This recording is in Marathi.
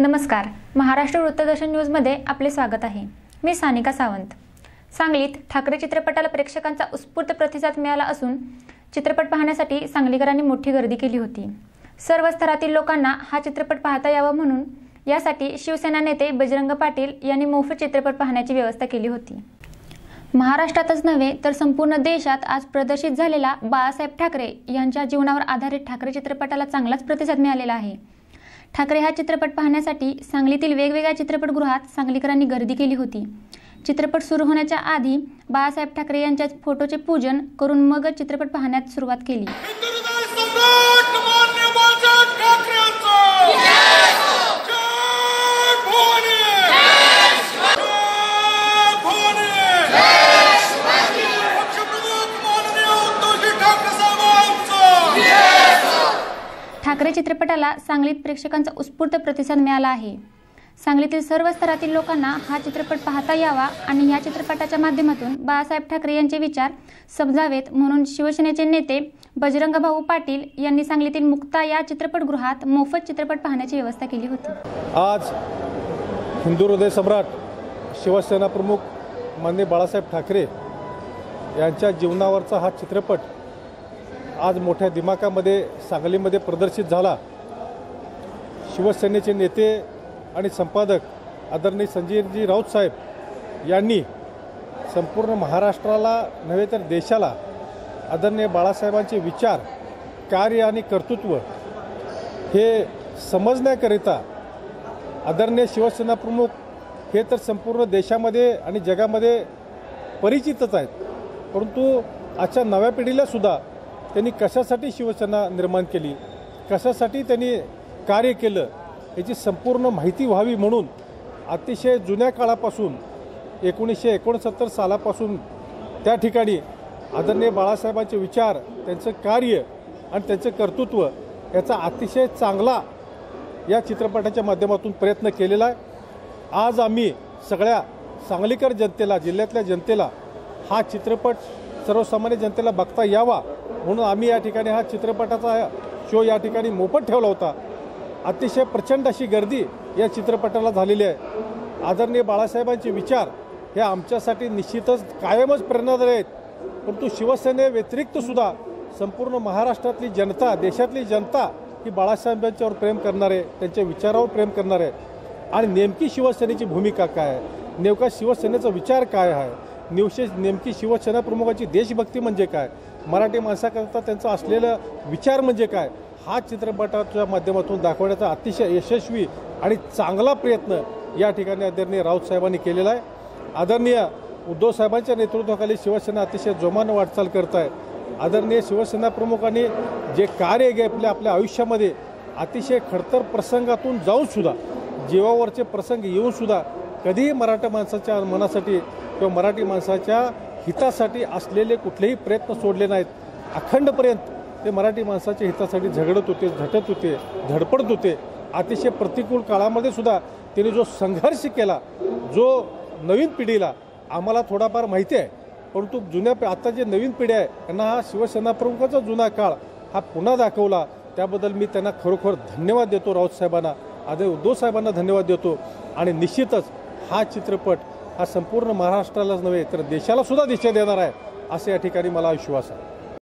नमस्कार. महाराष्ट्र वृत्तदर्शन न्यूजमध्ये आपले स्वागत आहे. मी सानिका सावंत. सांगलीत ठाकरे चित्रपटाला प्रेक्षकांचा उत्स्फूर्त प्रतिसाद मिळाला असून चित्रपट पाहण्यासाठी सांगलीकरांनी मोठी गर्दी केली होती. सर्व स्तरातील लोकांना हा चित्रपट पाहता यावा म्हणून यासाठी शिवसेना नेते बजरंग पाटील यांनी मोफत चित्रपट पाहण्याची व्यवस्था केली होती. महाराष्ट्रातच नव्हे तर संपूर्ण देशात आज प्रदर्शित झालेला बाळासाहेब ठाकरे यांच्या जीवनावर आधारित ठाकरे चित्रपटाला चांगलाच प्रतिसाद मिळालेला आहे. ठाकरे हा चित्रपट पाहण्यासाठी सांगलीतील वेगवेगळ्या चित्रपटगृहात सांगलीकरांनी गर्दी केली होती. चित्रपट सुरू होण्याच्या आधी बाळासाहेब ठाकरे यांच्या फोटोचे पूजन करून मगच चित्रपट पाहण्यास सुरुवात केली. चित्रपटाला सांगलीत प्रेक्षकांचा उत्स्फूर्त प्रतिसाद मिळाला आहे. सांगलीतील सर्व स्तरातील लोकांना हा चित्रपट पाहता यावा आणि या चित्रपटाच्या माध्यमातून बाळासाहेब ठाकरे यांचे विचार समजावेत म्हणून शिवसेनेचे नेते बजरंग भाऊ पाटील यांनी सांगलीतील मुक्ता या चित्रपटगृहात मोफत चित्रपट पाहण्याची व्यवस्था केली होती. आज हिंदू हृदय सम्राट शिवसेना प्रमुख माननीय बाळासाहेब ठाकरे यांच्या जीवनावरचा हा चित्रपट आज मोठ्या दिमाखामध्ये सांगलीमध्ये प्रदर्शित झाला. शिवसेनेचे नेते आणि संपादक आदरणीय संजयजी राऊत साहेब यांनी संपूर्ण महाराष्ट्राला नव्हे तर देशाला आदरणीय बाळासाहेबांचे विचार कार्य आणि कर्तृत्व हे समजण्याकरिता आदरणीय शिवसेना प्रमुख हे तर संपूर्ण देशामध्ये आणि जगामध्ये परिचितच आहेत. परंतु आजच्या नव्या पिढीला सुद्धा त्यांनी कशासाठी शिवसेना निर्माण केली? कशासाठी त्यांनी कार्य केलं? याची संपूर्ण माहिती व्हावी म्हणून अतिशय जुन्या काळापासून एकोणीसशे एकोणसत्तर सालापासून त्या ठिकाणी आदरणीय बाळासाहेबांचे विचार त्यांचं कार्य आणि त्यांचं कर्तृत्व याचा अतिशय चांगला या चित्रपटाच्या माध्यमातून प्रयत्न केलेला आहे. आज आम्ही सगळ्या सांगलीकर जनतेला जिल्ह्यातल्या जनतेला हा चित्रपट सर्वसामान्य जनतेला बघता यावा म्हणून आम्ही या ठिकाणी हा चित्रपटाचा शो या ठिकाणी मोफत ठेवला होता. अतिशय प्रचंड अशी गर्दी या चित्रपटाला झालेली आहे. आदरणीय बाळासाहेबांचे विचार हे आमच्यासाठी निश्चितच कायमच प्रेरणादायी आहेत. परंतु शिवसेनेव्यतिरिक्त सुद्धा संपूर्ण महाराष्ट्रातली जनता देशातली जनता ही बाळासाहेबांच्यावर प्रेम करणार आहे त्यांच्या विचारावर प्रेम करणार आहे आणि नेमकी शिवसेनेची भूमिका काय आहे? नेमका शिवसेनेचा विचार काय आहे? निवशेष नेमकी शिवसेना प्रमुखाची देशभक्ती म्हणजे काय? मराठी माणसाकरता त्यांचा असलेलं विचार म्हणजे काय? हा चित्रपटाच्या माध्यमातून दाखवण्याचा अतिशय यशस्वी आणि चांगला प्रयत्न या ठिकाणी आदरणीय राऊत साहेबांनी केलेला आहे. आदरणीय उद्धव साहेबांच्या नेतृत्वाखाली शिवसेना अतिशय जोमानं वाटचाल करत आहे आदरणीय शिवसेना प्रमुखांनी जे कार्य घेतले आपल्या आयुष्यामध्ये अतिशय खडतर प्रसंगातून जाऊन सुद्धा जीवावरचे प्रसंग येऊनसुद्धा कधीही मराठा माणसाच्या मनासाठी किंवा मराठी माणसाच्या हितासाठी असलेले कुठलेही प्रयत्न सोडले नाहीत. अखंडपर्यंत ते मराठी माणसाच्या हितासाठी झगडत होते झटत होते धडपडत होते. अतिशय प्रतिकूल काळामध्ये सुद्धा त्यांनी जो संघर्ष केला जो नवीन पिढीला आम्हाला थोडाफार माहिती आहे परंतु जुन्या आता जे नवीन पिढी आहे त्यांना हा शिवसेना प्रमुखाचा जुना काळ हा पुन्हा दाखवला. त्याबद्दल मी त्यांना खरोखर धन्यवाद देतो राऊत साहेबांना. आदे उद्धव साहेबांना धन्यवाद देतो. आणि निश्चितच हा चित्रपट हा संपूर्ण महाराष्ट्रालाच नव्हे तर देशाला सुद्धा दिशा देणार आहे असं या ठिकाणी मला विश्वास आहे.